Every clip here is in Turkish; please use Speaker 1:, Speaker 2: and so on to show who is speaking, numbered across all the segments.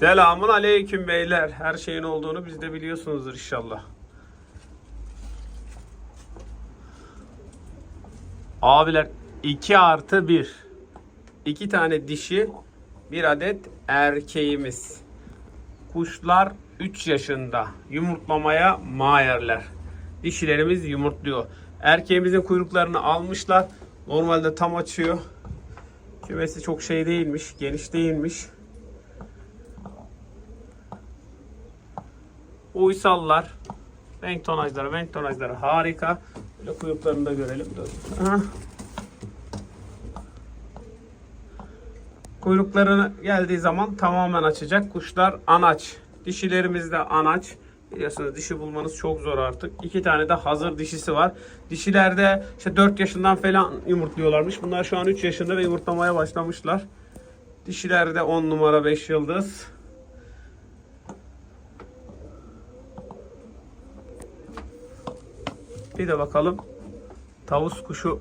Speaker 1: Selamun aleyküm beyler. Her şeyin olduğunu biz de biliyorsunuzdur inşallah. Abiler 2 artı 1. 2 tane dişi, bir adet erkeğimiz. Kuşlar 3 yaşında. Yumurtlamaya mayerler. Dişilerimiz yumurtluyor. Erkeğimizin kuyruklarını almışlar. Normalde tam açıyor. Kümesi çok şey değilmiş, geniş değilmiş. Uysallar. Renk tonajları, renk tonajları harika. Böyle kuyruklarını da görelim. Dur. Kuyruklarını geldiği zaman tamamen açacak. Kuşlar anaç. Dişilerimiz de anaç. Biliyorsunuz dişi bulmanız çok zor artık. İki tane de hazır dişisi var. Dişilerde işte 4 yaşından falan yumurtluyorlarmış. Bunlar şu an 3 yaşında ve yumurtlamaya başlamışlar. Dişilerde 10 numara 5 yıldız. Bir de bakalım tavus kuşu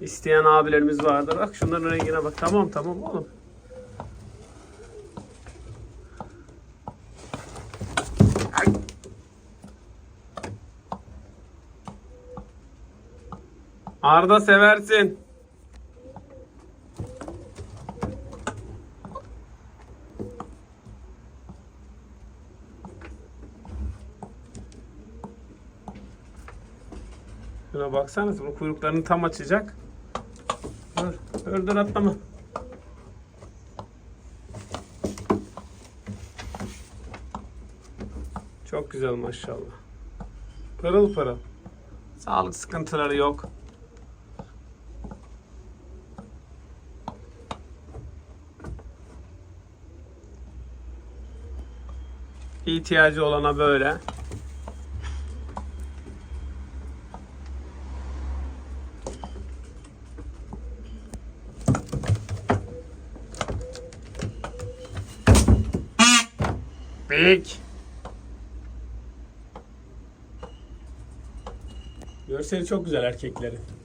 Speaker 1: isteyen abilerimiz vardır. Bak şunların rengine bak. Tamam tamam oğlum. Arda seversin. Şuna baksanız bu kuyruklarını tam açacak. Dur, dur, dur atlama. Çok güzel maşallah. Pırıl pırıl. Sağlık sıkıntıları yok. İhtiyacı olana böyle. Big. Görseli çok güzel erkeklerin.